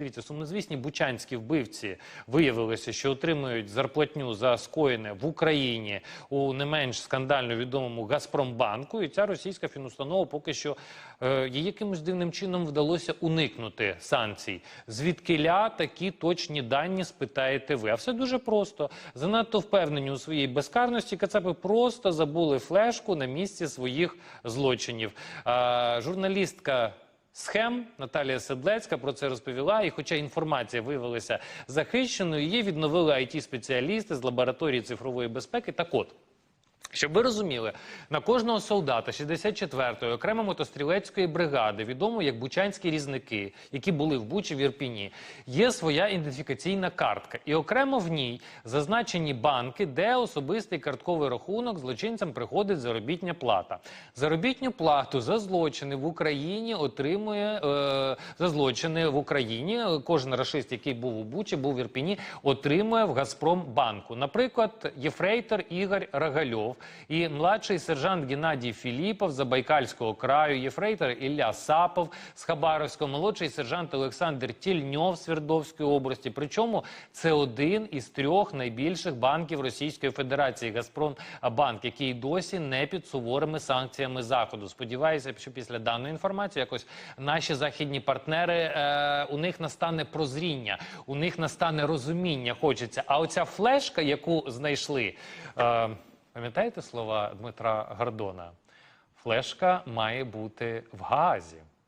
Дивіться, сумнозвісні бучанські вбивці виявилося, що отримують зарплатню за скоєне в Україні у не менш скандально відомому Газпромбанку. І ця російська фінустанова поки що е, їй якимось дивним чином вдалося уникнути санкцій. Звідкиля такі точні дані спитаєте ви? А все дуже просто. Занадто впевнені у своїй безкарності. Кацапи просто забули флешку на місці своїх злочинів. Журналістка. Схем Наталія Седлецька про це розповіла. І, хоча інформація виявилася захищеною, її відновили it спеціалісти з лабораторії цифрової безпеки. Так от. Щоб ви розуміли, на кожного солдата 64-ї окремо мотострілецької бригади, відомо як бучанські різники, які були в Бучі в Ірпіні, є своя ідентифікаційна картка. І окремо в ній зазначені банки, де особистий картковий рахунок злочинцям приходить заробітня плата. Заробітню плату за злочини в Україні отримує е, за злочини в Україні. Кожен рашист, який був у Бучі, був в Ірпіні, отримує в Газпромбанку. Наприклад, єфрейтор Ігор Рагальов і младший сержант Геннадій Філіпов Забайкальського краю, єфрейтор Ілля Сапов з Хабаровського, молодший сержант Олександр Тільньов з Свердловської області. Причому це один із трьох найбільших банків Російської Федерації Газпромбанк, який досі не під суворими санкціями заходу. Сподіваюся, що після даної інформації якось наші західні партнери е, у них настане прозріння, у них настане розуміння. Хочеться. А оця флешка, яку знайшли. Е, Пам'ятаєте слова Дмитра Гордона? Флешка має бути в газі.